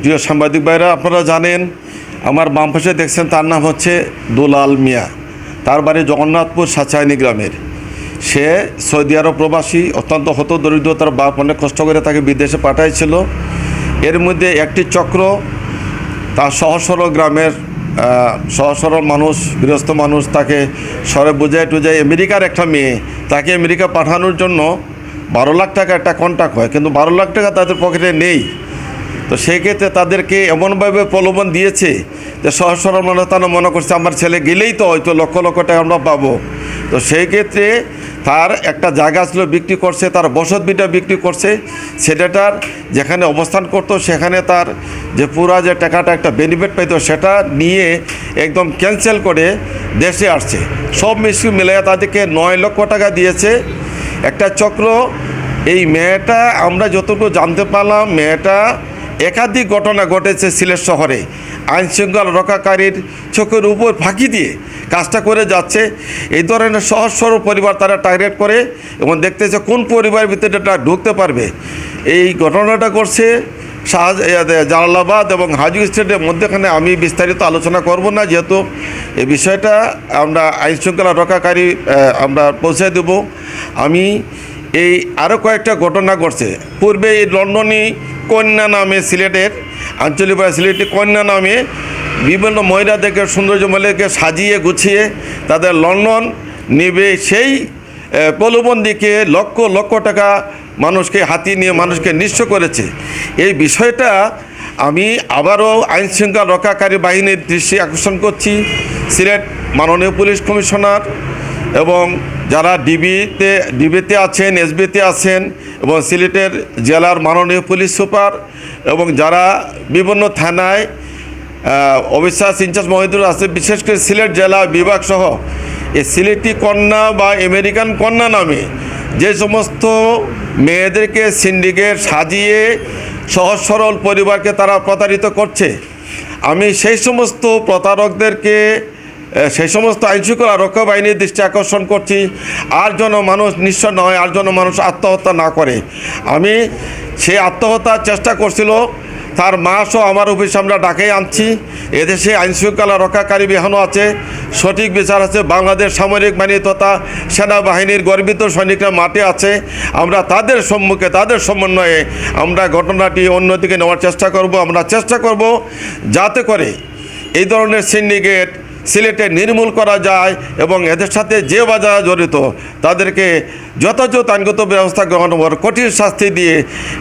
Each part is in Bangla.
প্রিয় সাংবাদিক ভাইরা, আপনারা জানেন, আমার বাম পাশে দেখছেন তার নাম হচ্ছে দুলাল মিয়া। তার বাড়ি জগন্নাথপুর সাচাইনি গ্রামের। সে সৌদি আরব প্রবাসী, অত্যন্ত হত দরিদ্র তার বাপ, অনেক কষ্ট করে তাকে বিদেশে পাঠাইছিল। এর মধ্যে একটি চক্র, তার সহজ সরল গ্রামের সরল মানুষ, গৃহস্থ মানুষ, তাকে সরে বুঝায় টুজায় আমেরিকার একটা মেয়ে, তাকে আমেরিকা পাঠানোর জন্য বারো লাখ টাকা একটা কন্ট্যাক্ট হয়। কিন্তু বারো লাখ টাকা তাদের পকেটে নেই। তো সেই ক্ষেত্রে তাদেরকে এমনভাবে প্রলোভন দিয়েছে যে তারা মনে করছে, আমার ছেলে গেলেই তো হয়তো লক্ষ লক্ষ টাকা আমরা পাবো। তো সেই ক্ষেত্রে তার একটা জায়গা ছিল, বিক্রি করছে, তার বসত বিটা বিক্রি করছে। সেটাটার যেখানে অবস্থান করতো, সেখানে তার যে পুরা যে টাকাটা একটা বেনিফিট পাইতো, সেটা নিয়ে একদম ক্যান্সেল করে দেশে আসছে। সব মিশু মিলে তাদেরকে নয় লক্ষ টাকা দিয়েছে। একটা চক্র, এই মেয়েটা আমরা যতটুকু জানতে পারলাম, মেয়েটা একাধিক ঘটনা ঘটেছে সিলেট শহরে। আইন শৃঙ্খলা রক্ষাকারীর চোখের উপর ফাঁকি দিয়ে কাজটা করে যাচ্ছে। এই ধরনের সহজ সরল পরিবার তারা টার্গেট করে এবং দেখতেছে কোন পরিবারের ভিতরে এটা ঢুকতে পারবে। এই ঘটনাটা করছে শাহ জালালাবাদ এবং হাজু স্টেটের মধ্যেখানে। আমি বিস্তারিত আলোচনা করব না, যেহেতু এই বিষয়টা আমরা আইন শৃঙ্খলা রক্ষাকারী আমরা পৌঁছে দেব। আমি এই আরও কয়েকটা ঘটনা ঘটছে। পূর্বে এই লন্ডনী কন্যা নামে সিলেটের আঞ্চলিক ভাষা সিলেটি কন্যা নামে বিভিন্ন মহিলাদেরকে সৌন্দর্যমূলকে সাজিয়ে, গুছিয়ে তাদের লন্ডন নেবে। সেই প্রলোভন দিকে লক্ষ লক্ষ টাকা মানুষকে হাতিয়ে নিয়ে মানুষকে নিঃস্ব করেছে। এই বিষয়টা আমি আবারও আইন শৃঙ্খলা রক্ষাকারী বাহিনীর দৃষ্টি আকর্ষণ করছি। সিলেট মাননীয় পুলিশ কমিশনার এবং যারা ডিবিতে ডিবিতে আছেন, এসবিতে আছেন এবং সিলেটের জেলার মাননীয় পুলিশ সুপার এবং যারা বিভিন্ন থানায় অবিশ্বাস ইনচার্জ মহিদুর আছে বিশেষ করে সিলেট জেলা বিভাগ সহ এই সিলেটি কন্যা বা আমেরিকান কন্যা নামে যে সমস্ত মেয়েদেরকে সিন্ডিকেট সাজিয়ে সহজ সরল পরিবারকে তারা প্রতারিত করছে, আমি সেই সমস্ত প্রতারকদেরকে সেই সমস্ত আইনশৃঙ্খলা রক্ষা বাহিনীর দৃষ্টি আকর্ষণ করছি। আর যেন মানুষ নিঃস্ব নয়, আর যেন মানুষ আত্মহত্যা না করে। আমি সে আত্মহত্যার চেষ্টা করছিল, তার মা সহ আমার অফিসে আমরা ডাকে আনছি। এদেশে আইনশৃঙ্খলা রক্ষাকারী বিহানও আছে, সঠিক বিচার আছে, বাংলাদেশ সামরিক বাহিনী তথা সেনাবাহিনীর গর্বিত সৈনিকরা মাঠে আছে। আমরা তাদের সম্মুখে, তাদের সমন্বয়ে আমরা ঘটনাটি অন্যদিকে নেওয়ার চেষ্টা করব, আমরা চেষ্টা করব যাতে করে এই ধরনের সিন্ডিকেট সিলেটে নির্মূল করা যায় এবং এদের সাথে যে বাজার জড়িত, তাদেরকে যথাযথ আইনগত ব্যবস্থা গ্রহণ করার কঠিন শাস্তি দিয়ে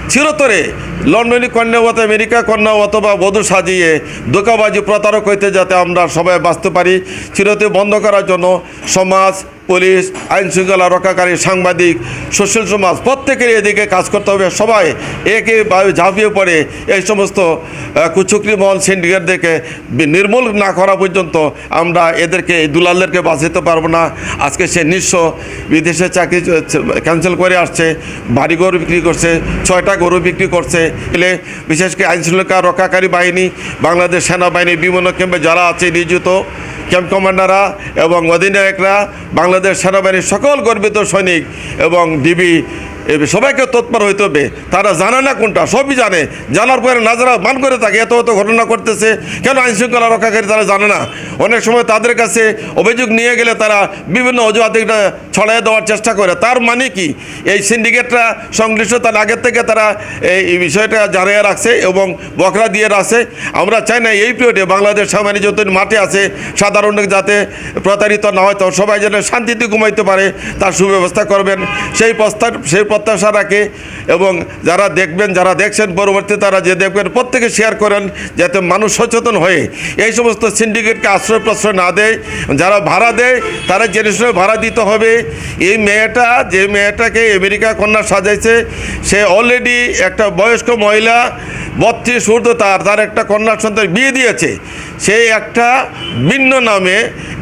চিরতরে লন্ডনী কন্যা আমেরিকা কন্যা অথবা বধু সাজিয়ে দোকাবাজি প্রতারক হইতে যাতে আমরা সবাই বাঁচতে পারি চিরতে বন্ধ করার জন্য সমাজ পুলিশ আইন শৃঙ্খলা রক্ষাকারী, সাংবাদিক সুশীল সমাজ, প্রত্যেকের এদিকে কাজ করতে হবে। সবাই একেভাবে ঝাঁপিয়ে পড়ে। এই সমস্ত কুচুকরি মহল সিন্ডিকেটদেরকে নির্মূল না করা পর্যন্ত আমরা এদেরকে, এই দুলালদেরকে বাঁচাতে পারব না। আজকে সে নিঃস্ব বিদেশে চাকরি ক্যান্সেল করে আসছে, বাড়ি গরু বিক্রি করছে, ছয়টা গরু বিক্রি করছে। এলে বিশেষ করে আইন শৃঙ্খলা রক্ষাকারী বাহিনী, বাংলাদেশ সেনাবাহিনী, বিভিন্ন ক্যাম্পে যারা আছে, নিয়োজিত ক্যাম্প কমান্ডাররা এবং অধিনায়করা বাংলাদেশ সেনাবাহিনীর সকল গর্বিত সৈনিক এবং ডিবি সবাইকে তৎপর হইতে হবে। তারা জানে না কোনটা, সবই জানে। জানার পরে না যারা মান করে থাকে, এত এত ঘটনা করতেছে। কেন আইন শৃঙ্খলা রক্ষাকারী তারা জানে না? অনেক সময় তাদের কাছে অভিযোগ নিয়ে গেলে তারা বিভিন্ন অজুহাত এটা ছড়াই দেওয়ার চেষ্টা করে। তার মানে কি? এই সিন্ডিকেটরা সংশ্লিষ্ট তার আগের থেকে তারা এই- বিষয়টা জানিয়ে রাখছে এবং বকরা দিয়ে রাখছে। আমরা চাই না এই পিরিয়ডে বাংলাদেশ সেনাবাহিনী যত মাঠে আছে, সাধারণ যাতে প্রতারিত না হয়, তো সবাই যেন শান্তিতে ঘুমাইতে পারে, তার সুব্যবস্থা করবেন। সেই প্রস্তাব, সেই প্রত্যাশা রাখে এবং যারা দেখবেন, যারা দেখছেন পরবর্তী তারা যে দেখবেন, প্রত্যেকে শেয়ার করেন যাতে মানুষ সচেতন হয়ে এই সমস্ত সিন্ডিকেটকে আশ্রয় প্রশ্রয় না দেয়। যারা ভাড়া দেয়, তারা শুনে ভাড়া দিতে হবে। এই মেয়েটা, যে মেয়েটাকে আমেরিকা কন্যা সাজাইছে, সে অলরেডি একটা বয়স্ক মহিলা বত্রিশ ঊর্ধ্ব তার তার একটা কন্যা সন্তান বিয়ে দিয়েছে। সেই একটা ভিন্ন নামে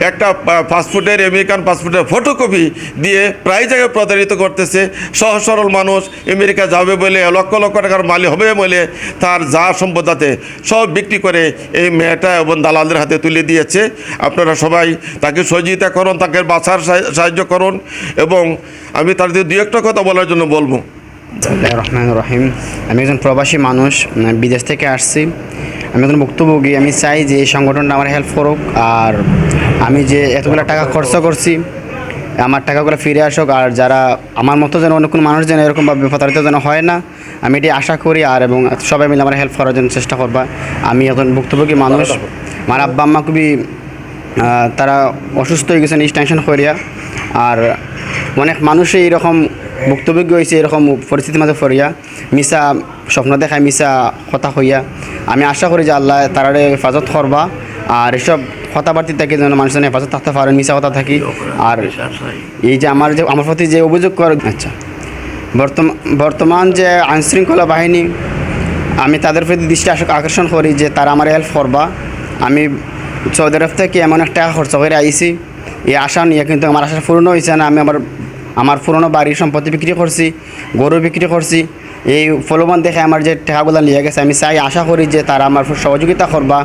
একটা পাসপোর্টের, আমেরিকান পাসপোর্টের ফটোকপি দিয়ে প্রায় জায়গায় প্রতারিত করতেছে। সহজ সরল মানুষ, আমেরিকা যাবে বলে, লক্ষ লক্ষ টাকার মালিক হবে বলে তার যা সম্পদ আছে সব বিক্রি করে এই মেয়েটা এবং দালালদের হাতে তুলে দিয়েছে। আপনারা সবাই তাকে সহযোগিতা করুন, তাকে বাঁচার সাহায্য করুন এবং আমি তার দু একটা কথা বলার জন্য বলব। রহমান রহিম। আমি একজন প্রবাসী মানুষ বিদেশ থেকে আসছি। আমি একজন ভুক্তভোগী। আমি চাই যে এই সংগঠনটা আমার হেল্প করুক। আর আমি যে এতগুলো টাকা খরচ করছি, আমার টাকাগুলো ফিরে আসুক। আর যারা আমার মতো যেন অন্য কোনো মানুষ যেন এরকমভাবে প্রতারিত যেন হয় না, আমি এটি আশা করি। আর এবং সবাই মিলে আমার হেল্প করার জন্য চেষ্টা করবা। আমি একজন ভুক্তভোগী মানুষ। আমার আব্বা, আম্মা খুবই তারা অসুস্থ হয়ে গেছেন এই টেনশন করিয়া। আর অনেক মানুষই এরকম ভুক্তভোগী হয়েছে এরকম পরিস্থিতির মাঝে পড়িয়া মিশা স্বপ্ন দেখায় মিশা কথা হইয়া আমি আশা করি যে আল্লাহ তারারে হেফাজত করবা, আর এসব কথাবার্তি থেকে যেন মানুষজন হেফাজত থাকতে পারে মিশা কথা থাকি। আর এই যে আমার যে, আমার প্রতি যে অভিযোগ করে আচ্ছা। বর্তমান বর্তমান যে আইনশৃঙ্খলা বাহিনী, আমি তাদের প্রতি দৃষ্টি আকর্ষণ করি যে তারা আমার হেল্প করবা। আমি সৌদি আরব থেকে এমন একটা খরচ করে আইছি। এই আশা নিয়ে কিন্তু আমার আশা পূর্ণ হয়েছে না, আমি আমার আমার পুরনো বাড়ির সম্পত্তি বিক্রি করছি, গরু বিক্রি করছি। এই ফলবান দেখে আমার যে টাকাগুলো নিয়ে গেছে, আমি চাই, আশা করি যে তারা আমার সহযোগিতা করবা।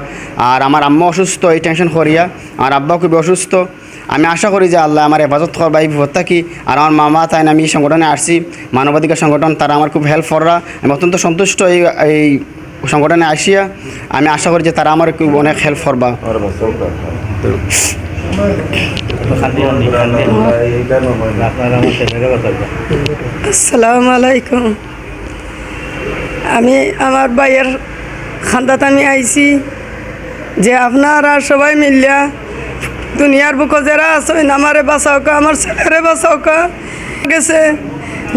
আর আমার আম্মা অসুস্থ, এই টেনশন করিয়া। আমার আব্বা খুবই অসুস্থ। আমি আশা করি যে আল্লাহ আমার হেফাজত করবা, এই বিপদ থাকি আর আমার মামা তাই আমি এই সংগঠনে আসছি। মানবাধিকার সংগঠন, তারা আমার খুব হেল্প কররা। আমি অত্যন্ত সন্তুষ্ট এই এই সংগঠনে আসিয়া। আমি আশা করি যে তারা আমার খুব অনেক হেল্প করবা। আসসালামু আলাইকুম আমি আমার ভাইয়ের খান্দাত আমি আইছি যে আপনারা সবাই মিলিয়া দুনিয়ার বুকো যারা আছেন, আমারে বাঁচাওকা আমার ছেলেরে বাঁচাওকা গেছে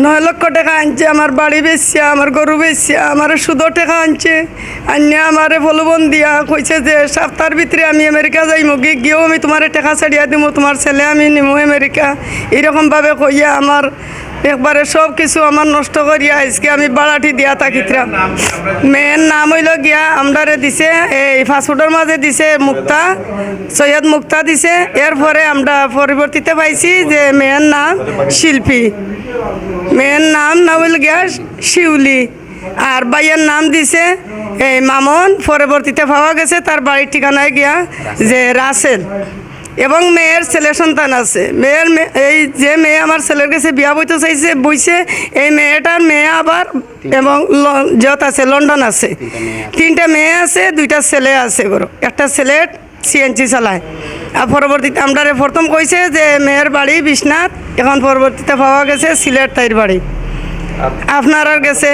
নয় লক্ষ টাকা আনছে, আমার বাড়ি বেচিয়া আমার গরু বেচিয়া আমার সুদো টাকা আনছে। আনিয়া আমারে ফলবন দিয়া কইছে যে, সপ্তাহের ভিতরে আমি আমেরিকা যাইমু, গিয়ে গিয়েও আমি তোমার টাকা ছাড়িয়া দিব তোমার ছেলে আমি নিমু আমেরিকা। এরকমভাবে কইয়া আমার একবারে সব কিছু আমার নষ্ট করিয়া আজকে আমি বাড়াটি দিয়া থাকিতাম মেয়ের নাম হইল গিয়া, আমরারে দিছে, এই ফাস্টফুডের মাঝে দিছে মুক্তা, সৈয়দ মুক্তা দিছে। এরপরে আমরা পরিবর্তিতে পাইছি যে, মেয়ের নাম শিল্পী। মেয়ের নাম না হইল গিয়া শিউলি। আর ভাইয়ের নাম দিছে, এই মামন। পরবর্তীতে পাওয়া গেছে তার বাড়ির ঠিকানায় গিয়া যে রাসেল। এবং মেয়ের ছেলে সন্তান আছে। মেয়ের এই যে মেয়ে আমার ছেলের কাছে বিয়া বইতে চাইছে, বইছে, এই মেয়েটার মেয়ে আবার এবং যত আছে, লন্ডন আছে। তিনটা মেয়ে আছে, দুইটা ছেলে আছে বড়। একটা ছেলে সিএনজি চালায়। আর পরবর্তীতে আমরা প্রথম কইছে যে, মেয়ের বাড়ি বিশ্বনাথ। এখন পরবর্তীতে পাওয়া গেছে সিলেট তাইর বাড়ি। আপনার গেছে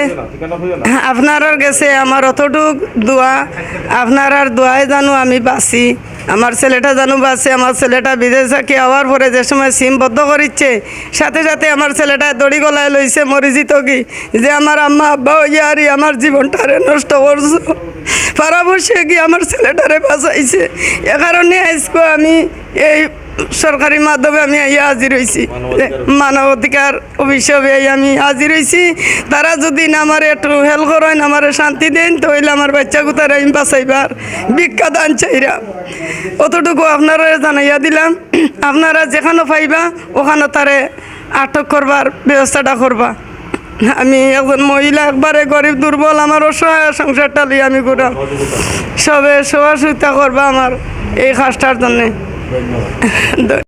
আপনার গেছে আমার অতটুক দোয়া, আপনার আর দোয়ায় জানো আমি বাঁচি। আমার ছেলেটা জানো বাঁচে, আমার ছেলেটা বিদেশ থাকি আওয়ার পরে যে সময় সিম বদ্ধ করিচ্ছে, সাথে সাথে আমার ছেলেটা দড়ি গলায় লইছে মরিজিত কি? যে আমার আম্মা, আব্বা, ইয়ারি আমার জীবনটারে নষ্ট করছ। বসে গিয়ে আমার ছেলেটারে বাঁচাইছে? এ কারণে আজকে আমি এই সরকারি মাধ্যমে আমি এই হাজির হয়েছি মানব অধিকার অভিশাপে আমি হাজির হয়েছি তারা যদি আমার একটু হেল্প করেন, আমার শান্তি দেন, তাহলে আমার বাচ্চা গুতার আমি বাঁচাইবার ভিক্ষা দান চাইরা। অতটুকু আপনারা জানাইয়া দিলাম। আপনারা যেখানে পাইবা, ওখানে তারে আটক করবার ব্যবস্থাটা করবা। আমি একজন মহিলা, একবারে গরিব, দুর্বল, আমার অসহায় সংসারটা লিয়ে আমি করাম সবে সহযোগিতা করবা আমার এই কাজটার জন্যে। ধন্যবাদ